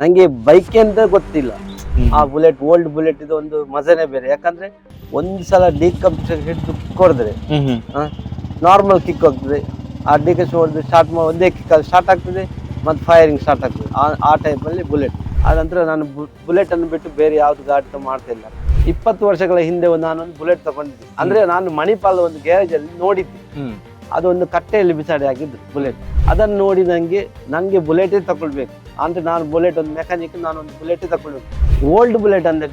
ನಂಗೆ ಬೈಕ್ ಅಂತ ಗೊತ್ತಿಲ್ಲ. ಆ ಬುಲೆಟ್ ಓಲ್ಡ್ ಬುಲೆಟ್ ಇದು ಒಂದು ಮಜಾನೇ ಬೇರೆ. ಯಾಕಂದ್ರೆ ಒಂದು ಸಲ ಡಿಕಂಪ್ಷನ್ ಹಿಡಿದು ಕೊಡಿದ್ರೆ ನಾರ್ಮಲ್ ಕಿಕ್ ಹೋಗ್ತದೆ. ಆ ಡಿಕಂಪ್ಷನ್ ಹೊಡೆದು ಸ್ಟಾರ್ಟ್ ಮಾಡಿ ಒಂದೇ ಕಿಕ್ ಸ್ಟಾರ್ಟ್ ಆಗ್ತದೆ ಮತ್ತು ಫೈರಿಂಗ್ ಸ್ಟಾರ್ಟ್ ಆಗ್ತದೆ. ಆ ಆ ಟೈಪಲ್ಲಿ ಬುಲೆಟ್ ಆ ನಂತರ ನಾನು ಬುಲೆಟ್ ಅನ್ನು ಬಿಟ್ಟು ಬೇರೆ ಯಾವ್ದು ಗಾಡಿ ಮಾಡ್ತಿಲ್ಲ ಇಪ್ಪತ್ತು ವರ್ಷಗಳ ಹಿಂದೆ ಒಂದು ನಾನೊಂದು ಬುಲೆಟ್ ತಗೊಂಡಿದ್ದೆ. ಅಂದ್ರೆ ನಾನು ಮಣಿಪಾಲ್ ಒಂದು ಗ್ಯಾರೇಜ್ ಅಲ್ಲಿ ನೋಡಿದ್ದೆ. ಅದೊಂದು ಕಟ್ಟೆಯಲ್ಲಿ ಬಿಸಾಡಿ ಆಗಿದ್ದು ಬುಲೆಟ್ ಅದನ್ನು ನೋಡಿ ನನಗೆ ನನಗೆ ಬುಲೆಟೇ ತಗೊಳ್ಬೇಕು ಅಂದರೆ ನಾನು ಬುಲೆಟ್ ಒಂದು ಮೆಕ್ಯಾನಿಕ್ ನಾನು ಒಂದು ಬುಲೆಟೇ ತಗೊಳ್ಬೇಕು ಓಲ್ಡ್ ಬುಲೆಟ್ ಅಂತ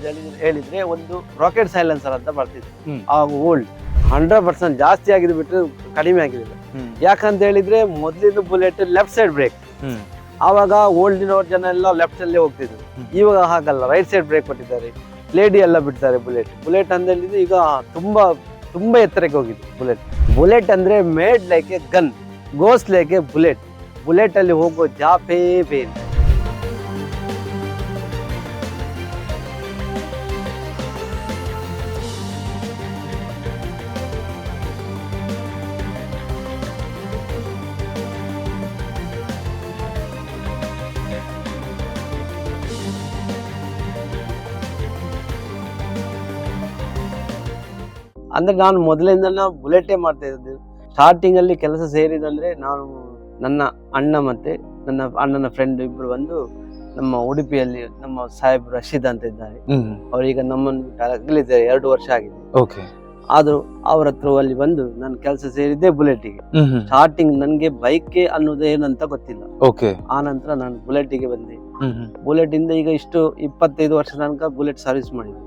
ಹೇಳಿದರೆ ಒಂದು ರಾಕೆಟ್ ಸೈಲೆನ್ಸರ್ ಅಂತ ಬರ್ತಿದ್ದೆ ಹ್ಮ್. ಆ ಓಲ್ಡ್ ಹಂಡ್ರೆಡ್ ಪರ್ಸೆಂಟ್ ಜಾಸ್ತಿ ಆಗಿದೆ ಬಿಟ್ಟರೆ ಕಡಿಮೆ ಆಗಿದೆ. ಯಾಕಂತ ಹೇಳಿದ್ರೆ ಮೊದಲಿನ ಬುಲೆಟ್ ಲೆಫ್ಟ್ ಸೈಡ್ ಬ್ರೇಕ್ ಆವಾಗ ಓಲ್ಡಿನವ್ರ ಜನ ಎಲ್ಲ ಲೆಫ್ಟ್ ಅಲ್ಲೇ ಹೋಗ್ತಿದ್ರು. ಇವಾಗ ಹಾಗಲ್ಲ ರೈಟ್ ಸೈಡ್ ಬ್ರೇಕ್ ಕೊಟ್ಟಿದ್ದಾರೆ. ಲೇಡಿ ಎಲ್ಲ ಬಿಡ್ತಾರೆ ಬುಲೆಟ್ ಬುಲೆಟ್ ಅಂತ ಹೇಳಿದ್ರೆ ಈಗ ತುಂಬಾ ತುಂಬಾ ಎತ್ತರಕ್ಕೆ ಹೋಗಿದೆ ಬುಲೆಟ್ ಬುಲೆಟ್ ಅಂದ್ರೆ made like a gun goes like a bullet bullet ಅಲ್ಲಿ ಹೋಗೋ ಜಾಪೇ ಬೇರೆ ಅಂದ್ರೆ ನಾನು ಮೊದಲಿಂದ ಬುಲೆಟೇ ಮಾಡ್ತಾ ಇದ್ದು ಸ್ಟಾರ್ಟಿಂಗ್ ಅಲ್ಲಿ ಕೆಲಸ ಸೇರಿದಂದ್ರೆ ನಾನು ನನ್ನ ಅಣ್ಣ ಮತ್ತೆ ನನ್ನ ಅಣ್ಣನ ಫ್ರೆಂಡ್ ಇಬ್ರು ಬಂದು ನಮ್ಮ ಉಡುಪಿಯಲ್ಲಿ ನಮ್ಮ ಸಾಹೇಬ್ ರಶೀದ್ ಅಂತ ಇದ್ದಾರೆ. ಅವರೀಗ ನಮ್ಮನ್ನು ಎರಡು ವರ್ಷ ಆಗಿದೆ. ಓಕೆ. ಆದ್ರೂ ಅವ್ರ ಹತ್ರ ಅಲ್ಲಿ ಬಂದು ನಾನು ಕೆಲಸ ಸೇರಿದ್ದೆ ಬುಲೆಟಿಗೆ ಸ್ಟಾರ್ಟಿಂಗ್ ನನಗೆ ಬೈಕ್ ಅನ್ನೋದು ಏನಂತ ಗೊತ್ತಿಲ್ಲ. ಓಕೆ. ಆ ನಂತರ ನಾನು ಬುಲೆಟಿಗೆ ಬಂದೆ. ಬುಲೆಟ್ ಇಂದ ಈಗ ಇಷ್ಟು ಇಪ್ಪತ್ತೈದು ವರ್ಷ ತನಕ ಬುಲೆಟ್ ಸರ್ವಿಸ್ ಮಾಡಿದ್ದೆ.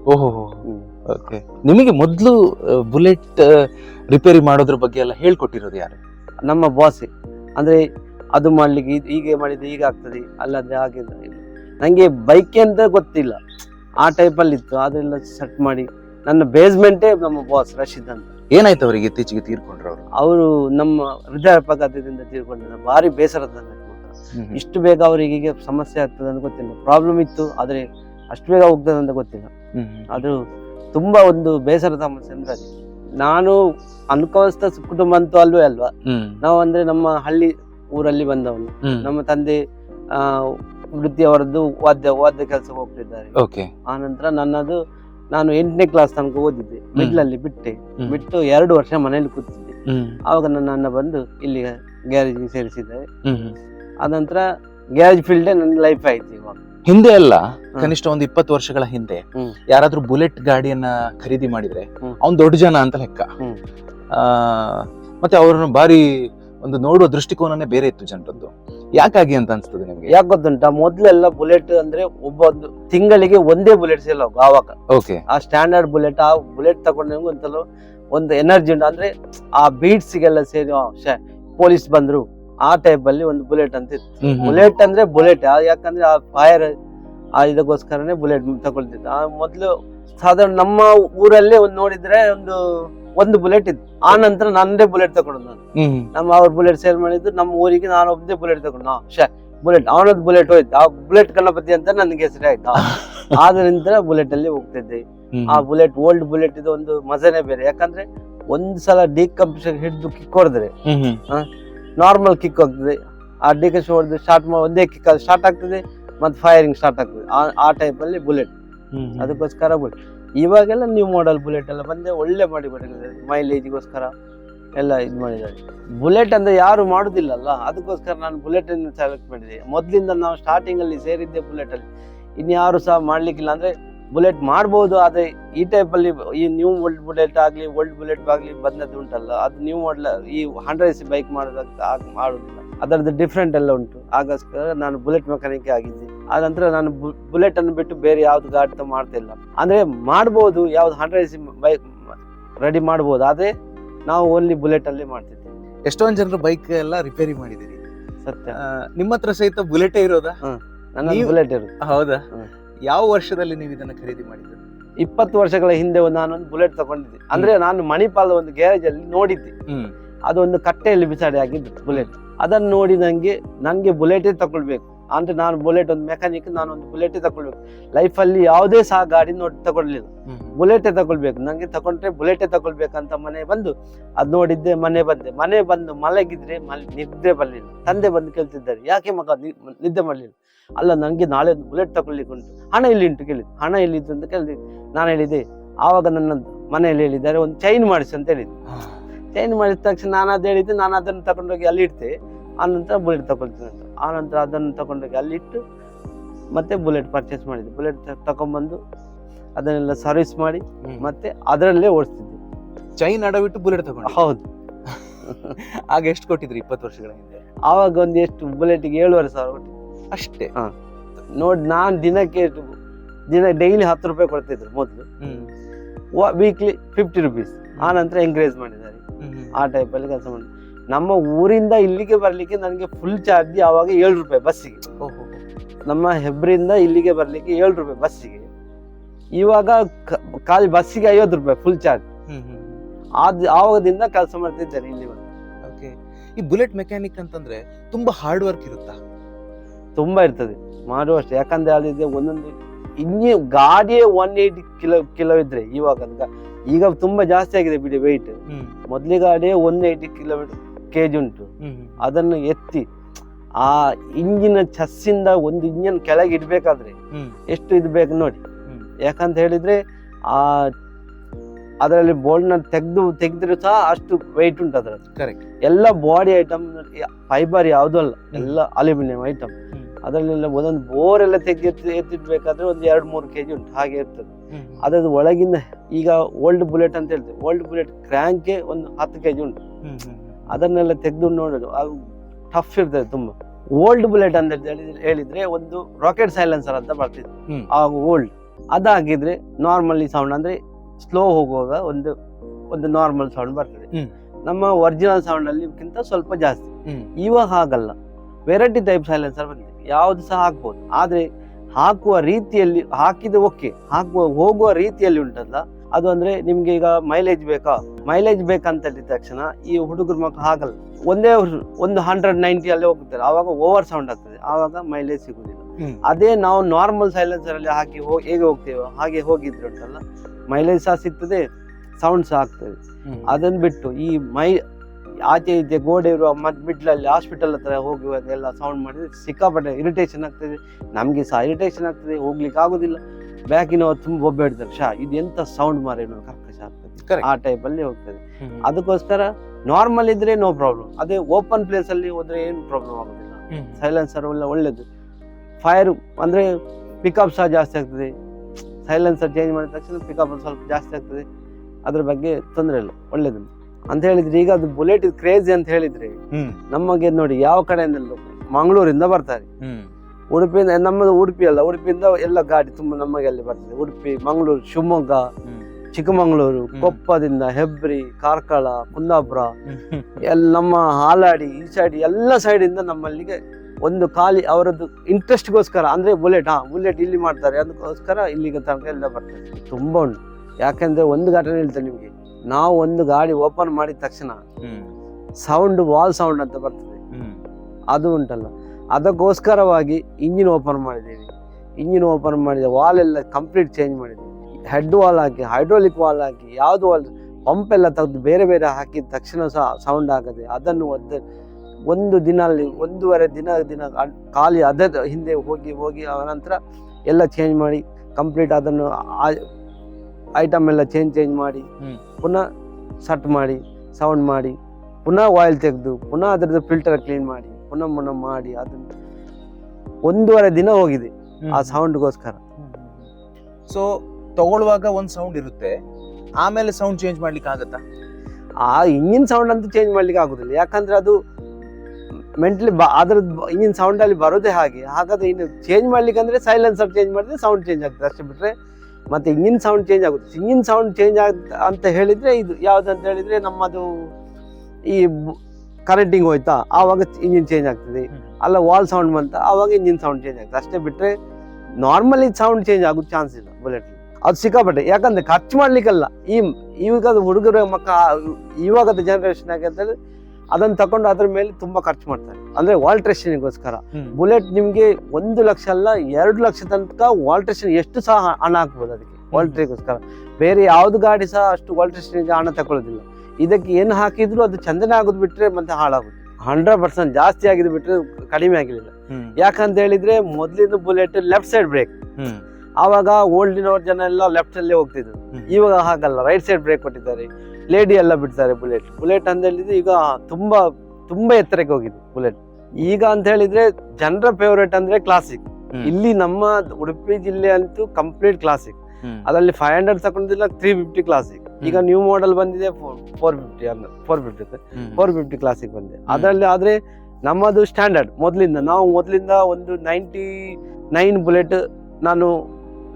ಓಕೆ. ನಿಮಗೆ ಮೊದಲು ಬುಲೆಟ್ ರಿಪೇರಿ ಮಾಡೋದ್ರ ಬಗ್ಗೆ ಎಲ್ಲ ಹೇಳ್ಕೊಟ್ಟಿರೋದು ಯಾರು? ನಮ್ಮ ಬಾಸೆ ಅಂದ್ರೆ ಅದು ಮಾಡ್ಲಿಕ್ಕೆ ಇದು ಹೀಗೆ ಮಾಡಿದ್ರೆ ಈಗ ಆಗ್ತದೆ ಅಲ್ಲದ್ರೆ ಹಾಗೆ ನಂಗೆ ಬೈಕ್ ಅಂತ ಗೊತ್ತಿಲ್ಲ. ಆ ಟೈಪಲ್ಲಿ ಇತ್ತು ಅದೆಲ್ಲ ಸೆಟ್ ಮಾಡಿ. ನನ್ನ ಬೇಸ್ಮೆಂಟೇ ನಮ್ಮ ಬಾಸ್ ರಶೀದ್ ಅಂತ. ಏನಾಯ್ತು ಅವರಿಗೆ ಇತ್ತೀಚೆಗೆ ತೀರ್ಕೊಂಡ್ರು ಅವರು? ಅವರು ನಮ್ಮ ಹೃದಯಾಪಘಾತದಿಂದ ತೀರ್ಕೊಂಡಿದ್ದ ಭಾರಿ ಬೇಸರದ ನನ್ನ ಇಷ್ಟು ಬೇಗ ಅವರಿಗೆ ಹೀಗೆ ಸಮಸ್ಯೆ ಆಗ್ತದೆ ಅಂತ ಗೊತ್ತಿಲ್ಲ. ಪ್ರಾಬ್ಲಮ್ ಇತ್ತು ಆದ್ರೆ ಅಷ್ಟು ಬೇಗ ಹೋಗ್ತದೆ ಅಂತ ಗೊತ್ತಿಲ್ಲ. ಅದು ತುಂಬಾ ಒಂದು ಬೇಸರ ಸಮಸ್ಯೆ ಅಂದ್ರೆ ಅದೇ. ನಾನು ಅನ್ಕೋಸ್ತ ಕುಟುಂಬ ಅಂತೂ ಅಲ್ವೇ ಅಲ್ವಾ? ನಾವು ಅಂದ್ರೆ ನಮ್ಮ ಹಳ್ಳಿ ಊರಲ್ಲಿ ಬಂದವನು. ನಮ್ಮ ತಂದೆ ಆ ವೃತ್ತಿಯವರದ್ದು ವಾದ್ಯ ವಾದ್ಯ ಕೆಲಸ ಹೋಗ್ತಿದ್ದಾರೆ. ಆ ನಂತರ ನನ್ನದು ನಾನು ಎಂಟನೇ ಕ್ಲಾಸ್ ತನಕ ಓದಿದ್ದೆ. ಮಿಡ್ಲ್ ಅಲ್ಲಿ ಬಿಟ್ಟೆ. ಬಿಟ್ಟು ಎರಡು ವರ್ಷ ಮನೇಲಿ ಕೂತಿದ್ದೆ. ಆವಾಗ ನನ್ನ ಅಣ್ಣ ಬಂದು ಇಲ್ಲಿ ಗ್ಯಾರೇಜ್ ಸೇರಿಸಿದ್ದಾರೆ. ಆನಂತರ ಗ್ಯಾರೇಜ್ ಫೀಲ್ಡೇ ನನ್ನ ಲೈಫ್ ಆಯ್ತು ಇವಾಗ. ಹಿಂದೆ ಅಲ್ಲ ಕನಿಷ್ಠ ಒಂದು ಇಪ್ಪತ್ತು ವರ್ಷಗಳ ಹಿಂದೆ. ಯಾರಾದ್ರೂ ಬುಲೆಟ್ ಗಾಡಿಯನ್ನ ಖರೀದಿ ಮಾಡಿದ್ರೆ. ಅವ್ನ್ ದೊಡ್ಡ ಜನ ಅಂತ ಲೆಕ್ಕ. ಮತ್ತೆ ಅವ್ರನ್ನ ಬಾರಿ ಒಂದು ನೋಡುವ ದೃಷ್ಟಿಕೋನನೇ ಬೇರೆ ಇತ್ತು ಜನರದ್ದು. ಯಾಕಾಗಿ ಅಂತ ಅನ್ಸ್ತದೆ ನಿಮ್ಗೆ? ಯಾಕೆ ಗೊತ್ತುಂಟ? ಮೊದ್ಲೆಲ್ಲ ಬುಲೆಟ್ ಅಂದ್ರೆ ಒಬ್ಬ ತಿಂಗಳಿಗೆ ಒಂದೇ ಬುಲೆಟ್ ಸೇಲ್ ಆವಾಗ. ಓಕೆ. ಆ ಸ್ಟ್ಯಾಂಡರ್ಡ್ ಬುಲೆಟ್ ಆ ಬುಲೆಟ್ ತಗೊಂಡಂಗ ಒಂದ್ಸಲ ಒಂದು ಎನರ್ಜಿ ಉಂಟು. ಅಂದ್ರೆ ಆ ಬೀಟ್ಸ್ಗೆಲ್ಲ ಸೇರಿ ಪೊಲೀಸ್ ಬಂದ್ರು. ಆ ಟೈಪ್ ಅಲ್ಲಿ ಒಂದು ಬುಲೆಟ್ ಅಂತ ಇತ್ತು. ಬುಲೆಟ್ ಅಂದ್ರೆ ಬುಲೆಟ್ ಯಾಕಂದ್ರೆ ಆ ಫೈರ್ ಆ ಇದಕ್ಕೋಸ್ಕರನೇ ಬುಲೆಟ್ ತಗೊಳ್ತಿತ್ತು ಆ ಮೊದ್ಲು ಸಾಧಾರಣ ನಮ್ಮ ಊರಲ್ಲೇ ಒಂದು ನೋಡಿದ್ರೆ ಒಂದು ಒಂದು ಬುಲೆಟ್ ಇತ್ತು. ಆ ನಂತರ ನಂದೇ ಬುಲೆಟ್ ತಗೊಂಡು ನಾನು. ನಮ್ಮ ಅವ್ರ ಬುಲೆಟ್ ಸೇಲ್ ಮಾಡಿದ್ದು ನಮ್ಮ ಊರಿಗೆ ನಾನು ಒಬ್ಬದೇ ಬುಲೆಟ್ ತಗೊಂಡು. ಬುಲೆಟ್ ಅವನದ್ದು ಬುಲೆಟ್ ಹೋಯ್ತು. ಆ ಬುಲೆಟ್ ಗಣಪತಿ ಅಂತ ನನಗೆ ಹೆಸರೇ ಆಯ್ತು. ಆದ್ರಿಂದ ಬುಲೆಟ್ ಅಲ್ಲಿ ಹೋಗ್ತಿದ್ದೆ. ಆ ಬುಲೆಟ್ ಓಲ್ಡ್ ಬುಲೆಟ್ ಇದು ಒಂದು ಮಜಾನೇ ಬೇರೆ. ಯಾಕಂದ್ರೆ ಒಂದ್ ಸಲ ಡಿಕಂಪ್ಷನ್ ಹಿಡಿದು ಕಿಕ್ ಹೊಡೆದ್ರೆ ನಾರ್ಮಲ್ ಕಿಕ್ ಹೋಗ್ತದೆ. ಆ ಡಿಕಂಪ್ಷನ್ ಹೊಡೆದು ಸ್ಟಾರ್ಟ್ ಮಾಡಿ ಒಂದೇ ಕಿಕ್ ಸ್ಟಾರ್ಟ್ ಆಗ್ತದೆ ಮತ್ತು ಫೈರಿಂಗ್ ಸ್ಟಾರ್ಟ್ ಆಗ್ತದೆ. ಆ- ಆ ಟೈಪ್ ಅಲ್ಲಿ ಬುಲೆಟ್ ಅದಕ್ಕೋಸ್ಕರ ಬುಲೆಟ್ ಇವಾಗೆಲ್ಲ ನ್ಯೂ ಮಾಡೆಲ್ ಬುಲೆಟ್ ಎಲ್ಲ ಬಂದೆ ಒಳ್ಳೆ ಮಾಡಿ ಮಾಡಿದ್ದಾರೆ ಮೈಲೇಜ್ಗೋಸ್ಕರ ಎಲ್ಲ ಇದು ಮಾಡಿದ್ದಾರೆ. ಬುಲೆಟ್ ಅಂದ್ರೆ ಯಾರು ಮಾಡೋದಿಲ್ಲಲ್ಲ ಅದಕ್ಕೋಸ್ಕರ ನಾನು ಬುಲೆಟ್ ಅನ್ನು ಸೆಲೆಕ್ಟ್ ಮಾಡಿದೆ. ಮೊದಲಿಂದ ನಾವು ಸ್ಟಾರ್ಟಿಂಗ್ ಅಲ್ಲಿ ಸೇರಿದ್ದೆ ಬುಲೆಟ್ ಅಲ್ಲಿ. ಇನ್ಯಾರು ಸಹ ಮಾಡಲಿಕ್ಕಿಲ್ಲ ಅಂದ್ರೆ ಬುಲೆಟ್ ಮಾಡ್ಬೋದು ಆದರೆ ಈ ಟೈಪ್ ಅಲ್ಲಿ ಈ ನ್ಯೂ ಓಲ್ಡ್ ಬುಲೆಟ್ ಆಗಲಿ ಓಲ್ಡ್ ಬುಲೆಟ್ ಆಗಲಿ ಬಂದದ್ದು ಉಂಟಲ್ಲ ಅದು ನ್ಯೂ ಮಾಡಲ್ ಈ ಹಂಡ್ರೆಡ್ ಸಿ ಬೈಕ್ ಮಾಡೋದಕ್ಕೆ ಆಗ ಮಾಡುದಿಲ್ಲ. ಅದರದ್ದು ಡಿಫ್ರೆಂಟ್ ಎಲ್ಲ ಉಂಟು. ಹಾಗೋಸ್ಕರ ನಾನು ಬುಲೆಟ್ ಮೆಕ್ಯಾನಿಕ್ ಆಗಿದ್ದೆ. ಆದ ನಂತರ ನಾನು ಬುಲೆಟ್ ಅನ್ನು ಬಿಟ್ಟು ಬೇರೆ ಯಾವ್ದು ಗಾಡಿ ಮಾಡ್ತಿಲ್ಲ. ಅಂದ್ರೆ ಮಾಡ್ಬೋದು ಯಾವ್ದು ಹಂಡ್ರೆಡ್ ಸಿ ಬೈಕ್ ರೆಡಿ ಮಾಡ್ಬೋದು ಆದರೆ ನಾವು ಓನ್ಲಿ ಬುಲೆಟ್ ಅಲ್ಲಿ ಮಾಡ್ತಿದ್ದೆ ಎಷ್ಟೊಂದ್ ಜನರು ಬೈಕ್ ಎಲ್ಲ ರಿಪೇರಿ ಮಾಡಿದಿರಿ ಸತ್ಯ. ನಿಮ್ಮ ಹತ್ರ ಸಹಿತ ಬುಲೆಟೇ ಇರೋದಾ? ನನ್ನ ಬುಲೆಟ್ ಇರೋದು. ಹೌದಾ. ಯಾವ ವರ್ಷದಲ್ಲಿ ನೀವು ಇದನ್ನು ಖರೀದಿ ಮಾಡಿದ್ರು ಇಪ್ಪತ್ತು ವರ್ಷಗಳ ಹಿಂದೆ ಒಂದು ನಾನೊಂದು ಬುಲೆಟ್ ತಗೊಂಡಿದ್ದೆ. ಅಂದ್ರೆ ನಾನು ಮಣಿಪಾಲ್ ಒಂದು ಗ್ಯಾರೇಜ್ ಅಲ್ಲಿ ನೋಡಿದ್ದೆ ಅದೊಂದು ಕಟ್ಟೆಯಲ್ಲಿ ಬಿಸಾಡಿ ಆಗಿದ್ದು ಬುಲೆಟ್. ಅದನ್ನು ನೋಡಿ ನನಗೆ ನನಗೆ ಬುಲೆಟೇ ತಗೊಳ್ಬೇಕು. ಅಂದ್ರೆ ನಾನು ಬುಲೆಟ್ ಒಂದು ಮೆಕ್ಯಾನಿಕ್ ನಾನು ಒಂದು ಬುಲೆಟೇ ತಗೊಳ್ಬೇಕು. ಲೈಫಲ್ಲಿ ಯಾವುದೇ ಸಹ ಗಾಡಿ ನೋಡಿ ತಗೊಳ್ಲಿಲ್ಲ. ಬುಲೆಟೇ ತಗೊಳ್ಬೇಕು. ನಂಗೆ ತಗೊಂಡ್ರೆ ಬುಲೆಟೇ ತಗೊಳ್ಬೇಕಂತ ಮನೆ ಬಂದು ಅದ್ ನೋಡಿದ್ದೆ ಮನೆ ಬಂದೆ. ಮನೆ ಬಂದು ಮಲಗಿದ್ರೆ ಮಲ್ ನಿದ್ದೆ ಬರಲಿಲ್ಲ. ತಂದೆ ಬಂದು ಕೇಳ್ತಿದ್ದಾರೆ ಯಾಕೆ ಮಗ ನಿದ್ದೆ ಮಾಡ್ಲಿಲ್ಲ? ಅಲ್ಲ ನನಗೆ ನಾಳೆ ಬುಲೆಟ್ ತಗೊಳ್ಳಿಕ್ಕೆ ಉಂಟು. ಹಣ ಇಲ್ಲಿ ಉಂಟು ಕೇಳಿದ್ದು ಹಣ ಎಲ್ಲಿದ್ದು ಅಂತ ಕೇಳಿದೆ. ನಾನು ಹೇಳಿದೆ ಆವಾಗ ನನ್ನ ಮನೆಯಲ್ಲಿ ಹೇಳಿದ್ದಾರೆ ಒಂದು ಚೈನ್ ಮಾಡಿಸಿ ಅಂತ ಹೇಳಿದ್ದು ಚೈನ್ ಮಾಡಿದ ತಕ್ಷಣ ನಾನು ಅದು ಹೇಳಿದ್ದೆ ನಾನು ಅದನ್ನು ತಗೊಂಡೋಗಿ ಅಲ್ಲಿ ಇಡ್ತೆ. ಆನಂತರ ಬುಲೆಟ್ ತಗೊಳ್ತೀನಿ ಅಂತ. ಆನಂತರ ಅದನ್ನು ತಗೊಂಡೋಗಿ ಅಲ್ಲಿಟ್ಟು ಮತ್ತೆ ಬುಲೆಟ್ ಪರ್ಚೇಸ್ ಮಾಡಿದ್ದೆ ಬುಲೆಟ್ ತಗೊಂಡ್ಬಂದು ಅದನ್ನೆಲ್ಲ ಸರ್ವಿಸ್ ಮಾಡಿ ಮತ್ತೆ ಅದರಲ್ಲೇ ಓಡಿಸ್ತಿದ್ದೆ. ಚೈನ್ ಅಡವಿಟ್ಟು ಬುಲೆಟ್ ತಗೊಂಡು. ಹೌದು. ಆಗ ಎಷ್ಟು ಕೊಟ್ಟಿದ್ರಿ ಇಪ್ಪತ್ತು ವರ್ಷಗಳ ಹಿಂದೆ? ಆವಾಗ ಒಂದು ಎಷ್ಟು ಬುಲೆಟ್ಗೆ ಏಳುವರೆ ಸಾವಿರ ಕೊಟ್ಟು ಅಷ್ಟೇ. ನೋಡಿ ನಾನು ದಿನಕ್ಕೆ ದಿನ ಡೈಲಿ ಹತ್ತು ರೂಪಾಯಿ ಕೊಡ್ತಿದ್ರು ಮೊದಲು. ವೀಕ್ಲಿ ಫಿಫ್ಟಿ ರುಪೀಸ್ ಆ ನಂತರ ಎಂಕರೇಜ್ ಮಾಡಿದ್ದಾರೆ. ಆ ಟೈಪಲ್ಲಿ ಕೆಲಸ ಮಾಡಿ. ನಮ್ಮ ಊರಿಂದ ಇಲ್ಲಿಗೆ ಬರಲಿಕ್ಕೆ ನನಗೆ ಫುಲ್ ಚಾರ್ಜ್ ಆವಾಗ ಏಳು ರೂಪಾಯಿ ಬಸ್ಸಿಗೆ. ಓಹೋ. ನಮ್ಮ ಹೆಬ್ರಿಂದ ಇಲ್ಲಿಗೆ ಬರಲಿಕ್ಕೆ ಏಳು ರೂಪಾಯಿ ಬಸ್ಸಿಗೆ. ಇವಾಗ ಖಾಲಿ ಬಸ್ಸಿಗೆ ಐವತ್ತು ರೂಪಾಯಿ ಫುಲ್ ಚಾರ್ಜ್ ಅದು ಆವಾಗದಿಂದ ಕೆಲಸ ಮಾಡ್ತಿದ್ದಾರೆ ಇಲ್ಲಿ. ಓಕೆ ಈ ಬುಲೆಟ್ ಮೆಕ್ಯಾನಿಕ್ ಅಂತಂದ್ರೆ ತುಂಬಾ ಹಾರ್ಡ್ ವರ್ಕ್ ಇರುತ್ತಾ? ತುಂಬಾ ಇರ್ತದೆ. ಮಾಡುವಷ್ಟು ಯಾಕಂದ್ರೆ ಒಂದೊಂದು ಇನ್ನೇ ಗಾಡಿಯೇ ಒನ್ ಏಯ್ಟಿ ಕಿಲೋ ಕಿಲೋ ಇದ್ರೆ ಇವಾಗ ಈಗ ತುಂಬಾ ಜಾಸ್ತಿ ಆಗಿದೆ ಬಿಡಿ ವೆಯ್ಟ್ ಮೊದಲೇ ಗಾಡಿಯೇ one eighty kilometre K G ಉಂಟು ಅದನ್ನು ಎತ್ತಿ ಆ ಇಂಜಿನ ಚಸ್ಸಿಂದ ಒಂದು ಇಂಜಿನ್ ಕೆಳಗೆ ಇಡ್ಬೇಕಾದ್ರೆ ಎಷ್ಟು ಇದು ಬೇಕು ನೋಡಿ. ಯಾಕಂತ ಹೇಳಿದ್ರೆ ಆ ಅದರಲ್ಲಿ ಬೋಲ್ಡ್ನ ತೆಗೆದು ತೆಗೆದ್ರು ಸಹ ಅಷ್ಟು ವೆಯ್ಟ್ ಉಂಟು ಅದರಲ್ಲಿ. ಕರೆಕ್ಟ್ ಎಲ್ಲ ಬಾಡಿ ಐಟಮ್ ಫೈಬರ್ ಯಾವುದೂ ಅಲ್ಲ. ಎಲ್ಲ ಅಲ್ಯೂಮಿನಿಯಂ ಐಟಮ್ ಅದರಲ್ಲೆಲ್ಲ ಒಂದೊಂದು ಬೋರ್ ಎಲ್ಲ ತೆಗೆದು ಎತ್ತಿ ಎತ್ತಿಡ್ಬೇಕಾದ್ರೆ ಒಂದು ಎರಡು ಮೂರು ಕೆ ಜಿ ಉಂಟು ಹಾಗೆ ಇರ್ತದೆ. ಅದ್ರದ್ದು ಒಳಗಿಂದ ಈಗ ಓಲ್ಡ್ ಬುಲೆಟ್ ಅಂತ ಹೇಳ್ತೇವೆ. ಓಲ್ಡ್ ಬುಲೆಟ್ ಕ್ರ್ಯಾಂಕೆ ಒಂದು ಹತ್ತು ಕೆ ಜಿ ಉಂಟು ಅದನ್ನೆಲ್ಲ ತೆಗೆದು ನೋಡೋದು. ಅದು ಟಫ್ ಇರ್ತದೆ ತುಂಬ. ಓಲ್ಡ್ ಬುಲೆಟ್ ಅಂತ ಹೇಳಿದ್ರೆ ಹೇಳಿದ್ರೆ ಒಂದು ರಾಕೆಟ್ ಸೈಲೆನ್ಸರ್ ಅಂತ ಬರ್ತಿತ್ತು. ಆ ಆಗ ಓಲ್ಡ್ ಅದಾಗಿದ್ರೆ ನಾರ್ಮಲಿ ಸೌಂಡ್ ಅಂದ್ರೆ ಸ್ಲೋ ಹೋಗುವಾಗ ಒಂದು ಒಂದು ನಾರ್ಮಲ್ ಸೌಂಡ್ ಬರ್ತದೆ. ನಮ್ಮ ಒರಿಜಿನಲ್ ಸೌಂಡ್ ಅಲ್ಲಿಗಿಂತ ಸ್ವಲ್ಪ ಜಾಸ್ತಿ. ಇವಾಗ ಹಾಗಲ್ಲ. ವೆರೈಟಿ ಟೈಪ್ ಸೈಲೆನ್ಸರ್ ಬಂದಿದೆ. ಯಾವ್ದು ಸಹ ಹಾಕ್ಬೋದು. ಆದರೆ ಹಾಕುವ ರೀತಿಯಲ್ಲಿ ಹಾಕಿದ ಓಕೆ ಹಾಕುವ ಹೋಗುವ ರೀತಿಯಲ್ಲಿ ಉಂಟಲ್ಲ. ಅದು ಅಂದ್ರೆ ನಿಮ್ಗೆ ಈಗ ಮೈಲೇಜ್ ಬೇಕಾ? ಮೈಲೇಜ್ ಬೇಕಂತ ಹೇಳಿದ ತಕ್ಷಣ ಈ ಹುಡುಗರ ಮಕ್ಕಳು ಹಾಕಲ್ಲ. ಒಂದೇ ಒಂದು ಹಂಡ್ರೆಡ್ ನೈಂಟಿ ಅಲ್ಲಿ ಹೋಗ್ತಾರೆ. ಆವಾಗ ಓವರ್ ಸೌಂಡ್ ಆಗ್ತದೆ. ಆವಾಗ ಮೈಲೇಜ್ ಸಿಗುದಿಲ್ಲ. ಅದೇ ನಾವು ನಾರ್ಮಲ್ ಸೈಲೆನ್ಸರ್ ಅಲ್ಲಿ ಹಾಕಿ ಹೋಗಿ ಹೇಗೆ ಹೋಗ್ತೇವೋ ಹಾಗೆ ಹೋಗಿದ್ರು ಉಂಟಲ್ಲ. ಮೈಲೇಜ್ ಸಹ ಸಿಗ್ತದೆ ಸೌಂಡ್ ಸಹ ಆಗ್ತದೆ. ಅದನ್ನ ಬಿಟ್ಟು ಈ ಮೈ ಆಚೆ ಈಚೆ ಗೋಡೆ ಇರುವ ಮದ್ ಮಿಡ್ಲಲ್ಲಿ ಹಾಸ್ಪಿಟಲ್ ಹತ್ರ ಹೋಗಿ ಎಲ್ಲ ಸೌಂಡ್ ಮಾಡಿದ್ರೆ ಸಿಕ್ಕಾಪಟ್ಟೆ ಇರಿಟೇಷನ್ ಆಗ್ತದೆ. ನಮಗೆ ಸಹ ಇರಿಟೇಷನ್ ಆಗ್ತದೆ ಹೋಗ್ಲಿಕ್ಕೆ ಆಗುದಿಲ್ಲ. ಬ್ಯಾಕಿನವ್ರು ತುಂಬ ಬೊಬ್ಬೆ ಹಿಡ್ತಾರೆ ಶಾ ಇದು ಎಂತ ಸೌಂಡ್ ಮಾರಿ ಕರ್ಕಶ ಆಗ್ತದೆ. ಆ ಟೈಪ್ ಅಲ್ಲಿ ಹೋಗ್ತದೆ. ಅದಕ್ಕೋಸ್ಕರ ನಾರ್ಮಲ್ ಇದ್ರೆ ನೋ ಪ್ರಾಬ್ಲಮ್ ಅದೇ ಓಪನ್ ಪ್ಲೇಸ್ ಅಲ್ಲಿ ಹೋದ್ರೆ ಏನು ಪ್ರಾಬ್ಲಮ್ ಆಗುದಿಲ್ಲ. ಸೈಲೆನ್ಸರ್ ಎಲ್ಲ ಒಳ್ಳೇದು. ಫೈರ್ ಅಂದ್ರೆ ಪಿಕಪ್ ಸಹ ಜಾಸ್ತಿ ಆಗ್ತದೆ. ಸೈಲೆನ್ಸರ್ ಚೇಂಜ್ ಮಾಡಿದ ತಕ್ಷಣ ಪಿಕಪ್ ಸ್ವಲ್ಪ ಜಾಸ್ತಿ ಆಗ್ತದೆ. ಅದ್ರ ಬಗ್ಗೆ ತೊಂದರೆ ಇಲ್ಲ. ಒಳ್ಳೇದು. ಅಂತ ಹೇಳಿದ್ರೆ. ಈಗ ಅದು ಬುಲೆಟ್ ಕ್ರೇಜಿ ಅಂತ ಹೇಳಿದ್ರೆ. ನಮಗೆ ನೋಡಿ ಯಾವ ಕಡೆಯಿಂದಲೂ ಮಂಗಳೂರಿಂದ ಬರ್ತಾರೆ. ಉಡುಪಿಯಿಂದ ನಮ್ಮದು ಉಡುಪಿ ಅಲ್ಲ ಉಡುಪಿಯಿಂದ ಎಲ್ಲ ಗಾಡಿ ತುಂಬಾ ನಮಗೆ ಅಲ್ಲಿ ಬರ್ತದೆ. ಉಡುಪಿ ಮಂಗಳೂರು ಶಿವಮೊಗ್ಗ ಚಿಕ್ಕಮಗಳೂರು ಕೊಪ್ಪದಿಂದ ಹೆಬ್ರಿ ಕಾರ್ಕಳ ಕುಂದಾಪುರ ಎಲ್ಲ ನಮ್ಮ ಹಾಲಾಡಿ ಈ ಸೈಡ್ ಎಲ್ಲ ಸೈಡ್ ಇಂದ ನಮ್ಮಲ್ಲಿಗೆ ಒಂದು ಖಾಲಿ ಅವರದ್ದು ಇಂಟ್ರೆಸ್ಟ್ಗೋಸ್ಕರ ಅಂದ್ರೆ ಬುಲೆಟ್ ಹಾ ಬುಲೆಟ್ ಇಲ್ಲಿ ಮಾಡ್ತಾರೆ. ಅದಕ್ಕೋಸ್ಕರ ಇಲ್ಲಿಗೆ ತನಕ ಎಲ್ಲ ಬರ್ತಾರೆ. ತುಂಬಾ ಉಂಟು. ಯಾಕಂದ್ರೆ ಒಂದು ಘಟನೆ ಹೇಳ್ತೇನೆ ನಿಮಗೆ. ನಾವು ಒಂದು ಗಾಡಿ ಓಪನ್ ಮಾಡಿದ ತಕ್ಷಣ ಸೌಂಡ್ ವಾಲ್ ಸೌಂಡ್ ಅಂತ ಬರ್ತದೆ. ಅದು ಉಂಟಲ್ಲ. ಅದಕ್ಕೋಸ್ಕರವಾಗಿ ಇಂಜಿನ್ ಓಪನ್ ಮಾಡಿದ್ದೀವಿ. ಇಂಜಿನ್ ಓಪನ್ ಮಾಡಿದ ವಾಲ್ ಎಲ್ಲ ಕಂಪ್ಲೀಟ್ ಚೇಂಜ್ ಮಾಡಿದ್ದೀವಿ. ಹೆಡ್ ವಾಲ್ ಹಾಕಿ ಹೈಡ್ರೋಲಿಕ್ ವಾಲ್ ಹಾಕಿ ಯಾವುದು ವಾಲ್ ಪಂಪ್ ಎಲ್ಲ ತೆಗೆದು ಬೇರೆ ಬೇರೆ ಹಾಕಿದ ತಕ್ಷಣ ಸಹ ಸೌಂಡ್ ಆಗದೆ ಅದನ್ನು ಒದ್ದ ಒಂದು ದಿನ ಅಲ್ಲಿ ಒಂದೂವರೆ ದಿನ ದಿನ ಖಾಲಿ ಅದೇ ಹಿಂದೆ ಹೋಗಿ ಹೋಗಿ ಆ ನಂತರ ಎಲ್ಲ ಚೇಂಜ್ ಮಾಡಿ ಕಂಪ್ಲೀಟ್ ಅದನ್ನು ಐಟಮ್ ಎಲ್ಲ ಚೇಂಜ್ ಚೇಂಜ್ ಮಾಡಿ. ಪುನಃ ಸಟ್ ಮಾಡಿ ಸೌಂಡ್ ಮಾಡಿ ಪುನಃ ಆಯಿಲ್ ತೆಗೆದು ಪುನಃ ಅದರದ್ದು ಫಿಲ್ಟರ್ ಕ್ಲೀನ್ ಮಾಡಿ ಪುನಃ ಪುನಃ ಮಾಡಿ ಅದನ್ನು ಒಂದೂವರೆ ದಿನ ಹೋಗಿದೆ ಆ ಸೌಂಡ್ಗೋಸ್ಕರ ಸೊ ತಗೊಳ್ಳುವಾಗ ಒಂದು ಸೌಂಡ್ ಇರುತ್ತೆ ಆಮೇಲೆ ಸೌಂಡ್ ಚೇಂಜ್ ಮಾಡ್ಲಿಕ್ಕೆ ಆಗುತ್ತಾ? ಆ ಇಂಜಿನ್ ಸೌಂಡ್ ಅಂತೂ ಚೇಂಜ್ ಮಾಡ್ಲಿಕ್ಕೆ ಆಗುದಿಲ್ಲ ಯಾಕಂದ್ರೆ ಅದು ಮೆಂಟಲಿ ಅದ್ರದ್ದು ಇಂಜಿನ್ ಸೌಂಡ್ ಅಲ್ಲಿ ಬರೋದೇ ಹಾಗೆ ಹಾಗಾದ್ರೆ ಇನ್ನು ಚೇಂಜ್ ಮಾಡ್ಲಿಕ್ಕೆ ಅಂದ್ರೆ ಸೈಲೆನ್ಸರ್ ಚೇಂಜ್ ಮಾಡಿದ್ರೆ ಸೌಂಡ್ ಚೇಂಜ್ ಆಗ್ತದೆ ಅಷ್ಟೇ ಬಿಟ್ರೆ ಮತ್ತೆ ಇಂಜಿನ್ ಸೌಂಡ್ ಚೇಂಜ್ ಆಗುತ್ತೆ. ಇಂಜಿನ್ ಸೌಂಡ್ ಚೇಂಜ್ ಆಗ ಅಂತ ಹೇಳಿದ್ರೆ ಇದು ಯಾವ್ದು ಅಂತ ಹೇಳಿದ್ರೆ ನಮ್ಮದು ಈ ಕರೆಂಟಿಂಗ್ ಹೋಯ್ತಾ ಆವಾಗ ಇಂಜಿನ್ ಚೇಂಜ್ ಆಗ್ತದೆ. ಅಲ್ಲ ವಾಲ್ ಸೌಂಡ್ ಬಂತ ಆವಾಗ ಇಂಜಿನ್ ಸೌಂಡ್ ಚೇಂಜ್ ಆಗ್ತದೆ. ಅಷ್ಟೇ ಬಿಟ್ರೆ ನಾರ್ಮಲಿ ಸೌಂಡ್ ಚೇಂಜ್ ಆಗೋ ಚಾನ್ಸ್ ಇಲ್ಲ ಬುಲೆಟ್ ಅದು ಸಿಕ್ಕಾಪಟ್ಟೆ. ಯಾಕಂದ್ರೆ ಖರ್ಚು ಮಾಡ್ಲಿಕ್ಕಲ್ಲ. ಈ ಇವಾಗ ಹುಡುಗರ ಮಕ್ಕ ಇವಾಗದ ಜನರೇಷನ್ ಯಾಕಂತೇಳಿ ಅದನ್ನ ತಕೊಂಡು ಅದ್ರ ಮೇಲೆ ತುಂಬಾ ಖರ್ಚು ಮಾಡ್ತಾರೆ. ಅಂದ್ರೆ ವಾಲ್ಟ್ರೇಷನ್ಗೋಸ್ಕರ ಬುಲೆಟ್ ನಿಮ್ಗೆ ಒಂದು ಲಕ್ಷ ಅಲ್ಲ ಎರಡು ಲಕ್ಷ ತನಕ ವಾಲ್ಟ್ರೇಷನ್ ಎಷ್ಟು ಸಹ ಹಣ ಹಾಕ್ಬೋದು ಅದಕ್ಕೆ. ವಾಲ್ಟ್ರಿಗೋಸ್ಕರ ಬೇರೆ ಯಾವ್ದು ಗಾಡಿ ಸಹ ಅಷ್ಟು ವಾಲ್ಟ್ರೇಷನ್ಗೆ ಹಣ ತಗೊಳ್ಳೋದಿಲ್ಲ ಇದಕ್ಕೆ ಏನು ಹಾಕಿದ್ರು ಅದು ಚಂದನೆ ಆಗೋದು ಬಿಟ್ರೆ ಮತ್ತೆ ಹಾಳಾಗೋದು. ಹಂಡ್ರೆಡ್ ಪರ್ಸೆಂಟ್ ಜಾಸ್ತಿ ಆಗಿದ್ ಬಿಟ್ರೆ ಕಡಿಮೆ ಆಗಿರಲಿಲ್ಲ. ಯಾಕಂತ ಹೇಳಿದ್ರೆ ಮೊದ್ಲಿನ ಬುಲೆಟ್ ಲೆಫ್ಟ್ ಸೈಡ್ ಬ್ರೇಕ್ ಆವಾಗ ಓಲ್ಡಿನವ್ರ ಜನ ಎಲ್ಲ ಲೆಫ್ಟ್ ಅಲ್ಲೇ ಹೋಗ್ತಿದ್ರು. ಇವಾಗ ಹಾಗಲ್ಲ ರೈಟ್ ಸೈಡ್ ಬ್ರೇಕ್ ಕೊಟ್ಟಿದ್ದಾರೆ. ಲೇಡಿ ಎಲ್ಲ ಬಿಡ್ತಾರೆ ಬುಲೆಟ್. ಬುಲೆಟ್ ಅಂತ ಹೇಳಿದ್ರೆ ಈಗ ತುಂಬಾ ತುಂಬಾ ಎತ್ತರಕ್ಕೆ ಹೋಗಿದೆ ಬುಲೆಟ್. ಈಗ ಅಂತ ಹೇಳಿದ್ರೆ ಜನರ ಫೇವರೇಟ್ ಅಂದ್ರೆ ಕ್ಲಾಸಿಕ್ ಇಲ್ಲಿ ನಮ್ಮ ಉಡುಪಿ ಜಿಲ್ಲೆ ಅಂತೂ ಕಂಪ್ಲೀಟ್ ಕ್ಲಾಸಿಕ್. ಅದರಲ್ಲಿ ಫೈವ್ ಹಂಡ್ರೆಡ್ ತಗೊಂಡಿಲ್ಲ ತ್ರೀ ಫಿಫ್ಟಿ ಕ್ಲಾಸಿಕ್ ಈಗ ನ್ಯೂ ಮಾಡೆಲ್ ಬಂದಿದೆ four fifty four fifty. Four fifty classic ಬಂದಿದೆ. ಅದರಲ್ಲಿ ಆದ್ರೆ ನಮ್ಮದು ಸ್ಟ್ಯಾಂಡರ್ಡ್ ಮೊದಲಿಂದ. ನಾವು ಮೊದಲಿಂದ ಒಂದು ನೈಂಟಿ ನೈನ್ ಬುಲೆಟ್ ನಾನು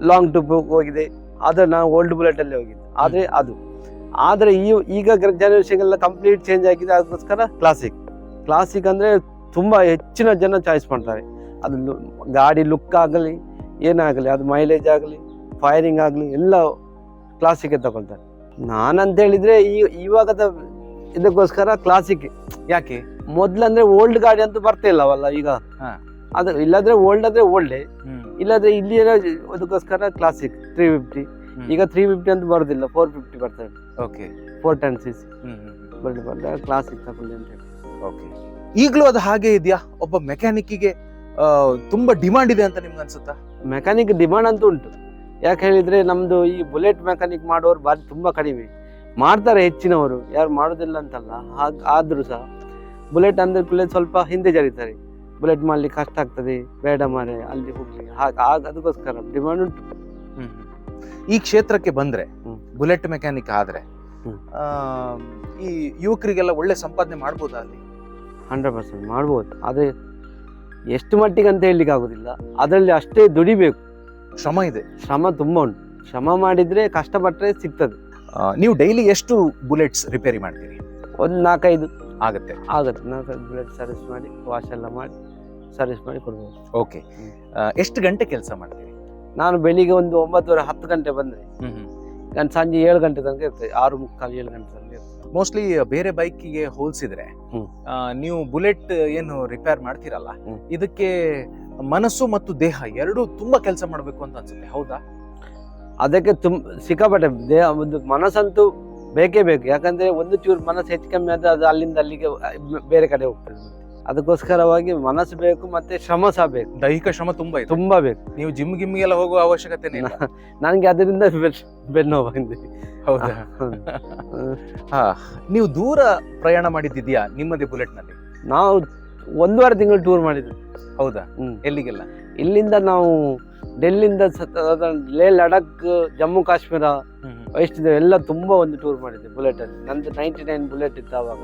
ಲಾಂಗ್ ಟೂಪ್ ಹೋಗಿದೆ. ಆದ್ರೆ ನಾನು ಓಲ್ಡ್ ಬುಲೆಟ್ ಅಲ್ಲಿ ಹೋಗಿದ್ದೆ. ಆದ್ರೆ ಅದು. ಆದ್ರೆ ಈ ಈಗ ಜನರೇಷನ್ ಎಲ್ಲ ಕಂಪ್ಲೀಟ್ ಚೇಂಜ್ ಆಗಿದೆ ಅದಕ್ಕೋಸ್ಕರ ಕ್ಲಾಸಿಕ್ ಕ್ಲಾಸಿಕ್ ಅಂದ್ರೆ ತುಂಬಾ ಹೆಚ್ಚಿನ ಜನ ಚಾಯ್ಸ್ ಮಾಡ್ತಾರೆ ಅದು ಗಾಡಿ ಲುಕ್ ಆಗಲಿ ಏನಾಗಲಿ ಅದು ಮೈಲೇಜ್ ಆಗಲಿ ಫೈರಿಂಗ್ ಆಗಲಿ ಎಲ್ಲ ಕ್ಲಾಸಿಕ್ ತಗೊಳ್ತಾರೆ ನಾನಂತ ಹೇಳಿದ್ರೆ ಈ ಇವಾಗದ ಇದಕ್ಕೋಸ್ಕರ ಕ್ಲಾಸಿಕ್ ಯಾಕೆ ಮೊದಲಂದ್ರೆ ಓಲ್ಡ್ ಗಾಡಿ ಅಂತೂ ಬರ್ತಾ ಇಲ್ಲವಲ್ಲ ಈಗ. ಅದು ಇಲ್ಲಾದ್ರೆ ಓಲ್ಡ್ ಅಂದರೆ ಓಲ್ಡ್. ಇಲ್ಲಾದ್ರೆ ಇಲ್ಲಿ ಅದಕ್ಕೋಸ್ಕರ ಕ್ಲಾಸಿಕ್ ತ್ರೀ ಫಿಫ್ಟಿ. ಈಗ ತ್ರೀ ಫಿಫ್ಟಿ ಅಂತ ಬರೋದಿಲ್ಲ ಫೋರ್ ಫಿಫ್ಟಿ ಬರ್ತದೆ. Okay four ten C C. ಬರ್ಲಿ ಕ್ಲಾಸಿಕ್ ತಗೊಳ್ಳಿ ಅಂತ ಹೇಳಿ. ಓಕೆ ಈಗಲೂ ಅದು ಹಾಗೆ ಇದೆಯಾ? ಒಬ್ಬ ಮೆಕ್ಯಾನಿಕ್ಕಿಗೆ ತುಂಬಾ ಡಿಮಾಂಡ್ ಇದೆ ಅಂತ ನಿಮ್ಗೆ ಅನ್ಸುತ್ತಾ? ಮೆಕ್ಯಾನಿಕ್ ಡಿಮಾಂಡ್ ಅಂತೂ ಉಂಟು. ಯಾಕೆ ಹೇಳಿದ್ರೆ ನಮ್ದು ಈ ಬುಲೆಟ್ ಮೆಕ್ಯಾನಿಕ್ ಮಾಡೋರು ಬಾರಿ ತುಂಬಾ ಕಡಿಮೆ. ಮಾಡ್ತಾರೆ ಹೆಚ್ಚಿನವರು ಯಾರು ಮಾಡೋದಿಲ್ಲ ಅಂತಲ್ಲ ಹಾಗೆ ಆದ್ರೂ ಸಹ. ಬುಲೆಟ್ ಅಂದ್ರೆ ಕೂಡ ಸ್ವಲ್ಪ ಹಿಂದೆ ಜರಿತಾರೆ. ಬುಲೆಟ್ ಮಾಡ್ಲಿಕ್ಕೆ ಕಷ್ಟ ಆಗ್ತದೆ ಬೇಡ ಮಾರೆ ಅಲ್ಲಿ ಹೋಗ್ಲಿ ಹಾಗೆ ಆಗ ಅದಕ್ಕೋಸ್ಕರ ಡಿಮಾಂಡ್ ಉಂಟು. ಈ ಕ್ಷೇತ್ರಕ್ಕೆ ಬಂದ್ರೆ ಬುಲೆಟ್ ಮೆಕ್ಯಾನಿಕ್ ಆದ್ರೆ ಈ ಯುವಕರಿಗೆಲ್ಲ ಒಳ್ಳೆ ಸಂಪಾದನೆ ಮಾಡ್ಬೋದಾ ಅಲ್ಲಿ? ಹಂಡ್ರೆಡ್ ಪರ್ಸೆಂಟ್ ಮಾಡ್ಬೋದು. ಆದರೆ ಎಷ್ಟು ಮಟ್ಟಿಗೆ ಅಂತ ಹೇಳಲಿಕ್ಕೆ ಆಗೋದಿಲ್ಲ. ಅದರಲ್ಲಿ ಅಷ್ಟೇ ದುಡಿಬೇಕು. ಶ್ರಮ ಇದೆ. ಶ್ರಮ ತುಂಬ ಉಂಟು. ಶ್ರಮ ಮಾಡಿದ್ರೆ ಕಷ್ಟಪಟ್ಟರೆ ಸಿಗ್ತದೆ. ನೀವು ಡೈಲಿ ಎಷ್ಟು ಬುಲೆಟ್ಸ್ ರಿಪೇರಿ ಮಾಡ್ತೀರಿ? ಒಂದು ನಾಲ್ಕೈದು. ಆಗುತ್ತೆ. ಆಗುತ್ತೆ. ನಾಲ್ಕೈದು ಬುಲೆಟ್ ಸರ್ವಿಸ್ ಮಾಡಿ ವಾಶ್ ಎಲ್ಲ ಮಾಡಿ ಸರ್ವಿಸ್ ಮಾಡಿ ಕೊಡ್ಬೋದು. ಓಕೆ. ಎಷ್ಟು ಗಂಟೆ ಕೆಲಸ ಮಾಡ್ತೀರಿ? ನಾನು ಬೆಳಿಗ್ಗೆ ಒಂದು ಒಂಬತ್ತುವರೆ ಹತ್ತು ಗಂಟೆ ಬಂದರೆ ನಾನು ಸಂಜೆ ಏಳು ಗಂಟೆ ತನಕ ಇರ್ತದೆ ಆರು ಮುಕ್ಕಾಲು ಏಳು ಗಂಟೆ ತನಕ ಇರ್ತದೆ ಮೋಸ್ಟ್ಲಿ ಬೇರೆ ಬೈಕಿಗೆ ಹೋಲಿಸಿದ್ರೆ. ನೀವು ಬುಲೆಟ್ ಏನು ರಿಪೇರ್ ಮಾಡ್ತೀರಲ್ಲ ಇದಕ್ಕೆ ಮನಸ್ಸು ಮತ್ತು ದೇಹ ಎರಡೂ ತುಂಬಾ ಕೆಲಸ ಮಾಡಬೇಕು ಅಂತ ಅನ್ಸುತ್ತೆ. ಹೌದಾ? ಅದಕ್ಕೆ ತುಂಬ ಸಿಕ್ಕಾಪಟ್ಟೆ ದೇಹ ಒಂದು ಮನಸ್ಸಂತೂ ಬೇಕೇ ಬೇಕು. ಯಾಕಂದ್ರೆ ಒಂದು ಚೂರು ಮನಸ್ಸು ಹೆಚ್ಚು ಕಮ್ಮಿ ಆದರೆ ಅದು ಅಲ್ಲಿಂದ ಅಲ್ಲಿಗೆ ಬೇರೆ ಕಡೆ ಹೋಗ್ತದೆ. ಅದಕ್ಕೋಸ್ಕರವಾಗಿ ಮನಸ್ಸು ಬೇಕು ಮತ್ತೆ ಶ್ರಮ ಸಹ ಬೇಕು. ದೈಹಿಕ ಶ್ರಮ ತುಂಬಾ ಇದೆ. ತುಂಬಾ ಬೇಕು. ನೀವು ಜಿಮ್ ಗಿಮ್ಗೆಲ್ಲ ಹೋಗುವ ಅವಶ್ಯಕತೆ ಇಲ್ಲ. ನನಗೆ ಅದರಿಂದ ಬೆನ್- ಬೆನ್ನು ಬಂದೆ ಹೌದಾ? ಹಾ ನೀವು ದೂರ ಪ್ರಯಾಣ ಮಾಡಿದ್ದಿದ್ಯಾ ನಿಮ್ಮದೇ ಬುಲೆಟ್ನಲ್ಲಿ ನಾವು ಒಂದೂವರೆ ತಿಂಗಳು ಟೂರ್ ಮಾಡಿದ್ವಿ. ಹೌದಾ. ಎಲ್ಲಿಗೆಲ್ಲ? ಇಲ್ಲಿಂದ ನಾವು ಡೆಲ್ಲಿಂದ ಲೇ ಲಡಕ್ ಜಮ್ಮು ಕಾಶ್ಮೀರ ವೈಷ್ಣದೇವ್ ಎಲ್ಲ ತುಂಬಾ ಒಂದು ಟೂರ್ ಮಾಡಿದ್ವಿ ಬುಲೆಟ್ ಅಲ್ಲಿ ನಂದು ನೈಂಟಿ ನೈನ್ ಬುಲೆಟ್ ಇತ್ತು ಆವಾಗ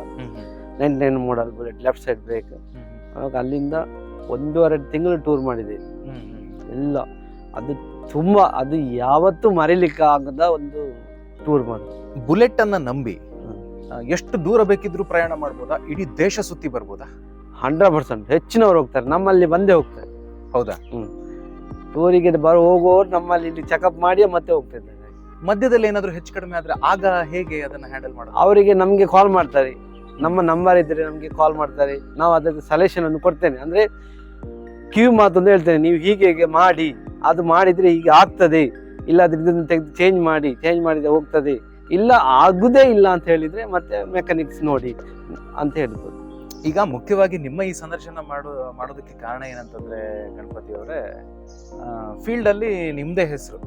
ninety nine model bullet left side brake ಆವಾಗ ಅಲ್ಲಿಂದ ಒಂದೂವರೆ ತಿಂಗಳು ಟೂರ್ ಮಾಡಿದೆ ಎಲ್ಲ. ಅದು ತುಂಬ ಅದು ಯಾವತ್ತೂ ಮರಿಲಿಕ್ಕೆ ಆಗದ ಒಂದು ಟೂರ್ ಮಾಡಿದೆ ಬುಲೆಟ್ ಅನ್ನ ನಂಬಿ ಎಷ್ಟು ದೂರ ಬೇಕಿದ್ರು ಪ್ರಯಾಣ ಮಾಡ್ಬೋದಾ? ಇಡೀ ದೇಶ ಸುತ್ತಿ ಬರ್ಬೋದಾ? ಹಂಡ್ರೆಡ್ ಪರ್ಸೆಂಟ್ ಹೆಚ್ಚಿನವ್ರು ಹೋಗ್ತಾರೆ ನಮ್ಮಲ್ಲಿ ಬಂದೇ ಹೋಗ್ತಾರೆ. ಹೌದಾ? ಟೂರಿಗೆ ಬರೋ ಹೋಗುವವರು ನಮ್ಮಲ್ಲಿ ಇಲ್ಲಿ ಚೆಕಪ್ ಮಾಡಿ ಮತ್ತೆ ಹೋಗ್ತಿದ್ದಾರೆ. ಮಧ್ಯದಲ್ಲಿ ಏನಾದರೂ ಹೆಚ್ಚು ಕಡಿಮೆ ಆದ್ರೆ ಆಗ ಹೇಗೆ ಅದನ್ನ ಹ್ಯಾಂಡಲ್ ಮಾಡೋದು? ಅವರಿಗೆ ನಮಗೆ ಕಾಲ್ ಮಾಡ್ತಾರೆ. ನಮ್ಮ ನಂಬರ್ ಇದ್ದರೆ ನಮಗೆ ಕಾಲ್ ಮಾಡ್ತಾರೆ. ನಾವು ಅದಕ್ಕೆ ಸಜೆಷನ್ ಅನ್ನು ಕೊಡ್ತೇನೆ. ಅಂದ್ರೆ ಕಿವಿ ಮಾತೊಂದು ಹೇಳ್ತೇನೆ. ನೀವು ಹೀಗೆ ಹೀಗೆ ಮಾಡಿ, ಅದು ಮಾಡಿದ್ರೆ ಹೀಗೆ ಆಗ್ತದೆ. ಇಲ್ಲ ಇದನ್ನು ತೆಗೆದು ಚೇಂಜ್ ಮಾಡಿ ಚೇಂಜ್ ಮಾಡಿದ್ರೆ ಹೋಗ್ತದೆ. ಇಲ್ಲ ಆಗುದೇ ಇಲ್ಲ ಅಂತ ಹೇಳಿದ್ರೆ ಮತ್ತೆ ಮೆಕ್ಯಾನಿಕ್ಸ್ ನೋಡಿ ಅಂತ ಹೇಳ್ಬೋದು. ಈಗ ಮುಖ್ಯವಾಗಿ ನಿಮ್ಮ ಈ ಸಂದರ್ಶನ ಮಾಡೋ, ಮಾಡೋದಕ್ಕೆ ಕಾರಣ ಏನಂತಂದ್ರೆ ಗಣಪತಿ ಅವರೇ ಫೀಲ್ಡ್ ಅಲ್ಲಿ ನಿಮ್ದೇ ಹೆಸರು.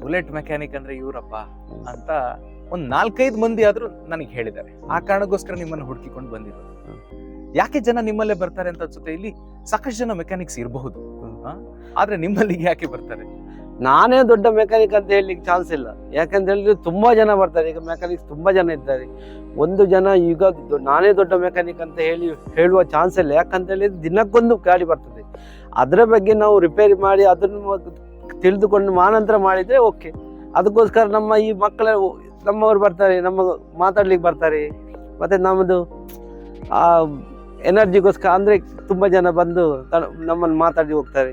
ಬುಲೆಟ್ ಮೆಕ್ಯಾನಿಕ್ ಅಂದ್ರೆ ಇವರಪ್ಪ ಅಂತ ಒಂದ್ ನಾಲ್ಕೈದು ಮಂದಿ ಆದ್ರೂ ನನಗೆ ಹೇಳಿದ್ದಾರೆ. ಆ ಕಾರಣಕ್ಕೋಸ್ಕರ ನಿಮ್ಮನ್ನು ಹುಡುಕಿಕೊಂಡು ಬಂದಿರೋದು. ಯಾಕೆ ಜನ ನಿಮ್ಮಲ್ಲೇ ಬರ್ತಾರೆ ಅಂತ ಅನ್ಸುತ್ತೆ? ಇಲ್ಲಿ ಸಾಕಷ್ಟು ಜನ ಮೆಕ್ಯಾನಿಕ್ಸ್ ಇರಬಹುದು. ಆದ್ರೆ ನಿಮ್ಮಲ್ಲಿ ಯಾಕೆ ಬರ್ತಾರೆ? ನಾನೇ ದೊಡ್ಡ ಮೆಕ್ಯಾನಿಕ್ ಅಂತ ಹೇಳಲಿಕ್ಕೆ ಚಾನ್ಸ್ ಇಲ್ಲ. ಯಾಕಂತ ಹೇಳಿದ್ರೆ ತುಂಬಾ ಜನ ಬರ್ತಾರೆ. ಈಗ ಮೆಕ್ಯಾನಿಕ್ಸ್ ತುಂಬಾ ಜನ ಇದ್ದಾರೆ. ಒಂದು ಜನ ಈಗ ನಾನೇ ದೊಡ್ಡ ಮೆಕ್ಯಾನಿಕ್ ಅಂತ ಹೇಳಿ ಹೇಳುವ ಚಾನ್ಸ್ ಇಲ್ಲ. ಯಾಕಂತ ಹೇಳಿದ್ರೆ ದಿನಕ್ಕೊಂದು ಗಾಡಿ ಬರ್ತದೆ. ಅದರ ಬಗ್ಗೆ ನಾವು ರಿಪೇರಿ ಮಾಡಿ ಅದನ್ನು ತಿಳಿದುಕೊಂಡು ಮಾನಂತರ ಮಾಡಿದ್ರೆ ಓಕೆ ಅದಕ್ಕೋಸ್ಕರ ನಮ್ಮ ಈ ಮಕ್ಕಳ ನಮ್ಮವರು ಬರ್ತಾರೆ ನಮ್ಮ ಮಾತಾಡ್ಲಿಕ್ಕೆ ಬರ್ತಾರೆ. ಮತ್ತೆ ನಮ್ಮದು ಆ ಎನರ್ಜಿಗೋಸ್ಕರ ಅಂದರೆ ತುಂಬಾ ಜನ ಬಂದು ನಮ್ಮನ್ನು ಮಾತಾಡಿ ಹೋಗ್ತಾರೆ.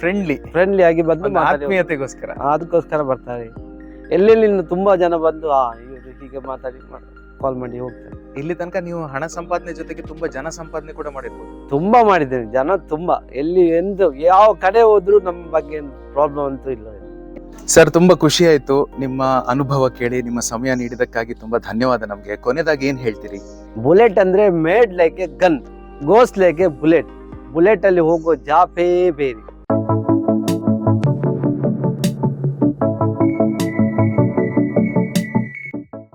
ಫ್ರೆಂಡ್ಲಿ ಫ್ರೆಂಡ್ಲಿ ಆಗಿ ಬಂದು ಆತ್ಮೀಯತೆಗೋಸ್ಕರ. ಅದಕ್ಕೋಸ್ಕರ ಬರ್ತಾರೆ. ಎಲ್ಲೆಲ್ಲಿ ತುಂಬಾ ಜನ ಬಂದು ಆ ಇವರು ಹೀಗೆ ಮಾತಾಡಿ ಕಾಲ್ ಮಾಡಿ ಹೋಗ್ತಾರೆ. ಇಲ್ಲಿ ತನಕ ನೀವು ಹಣ ಸಂಪಾದನೆ ಜೊತೆಗೆ ತುಂಬಾ ಜನ ಸಂಪಾದನೆ ಕೂಡ ಮಾಡಿರ್ಬೋದು. ತುಂಬಾ ಮಾಡಿದ್ದೇನೆ ಜನ ತುಂಬಾ. ಎಲ್ಲಿ ಎಂದು ಯಾವ ಕಡೆ ಹೋದ್ರು ನಮ್ಮ ಬಗ್ಗೆ ಪ್ರಾಬ್ಲಮ್ ಅಂತೂ ಇಲ್ಲ. ಸರ್, ತುಂಬಾ ಖುಷಿ ಆಯ್ತು ನಿಮ್ಮ ಅನುಭವ ಕೇಳಿ, ನಿಮ್ಮ ಸಮಯ ನೀಡಿದಕ್ಕಾಗಿ ತುಂಬಾ ಧನ್ಯವಾದ ನಮಗೆ. ಕೊನೆದಾಗಿ ಏನ್ ಹೇಳ್ತೀರಿ? ಬುಲೆಟ್ ಅಂದ್ರೆ made like a gun goes like a bullet. Bullet ಅಲ್ಲಿ ಹೋಗೋ ಜಾಫೇ ಬೇರೆ.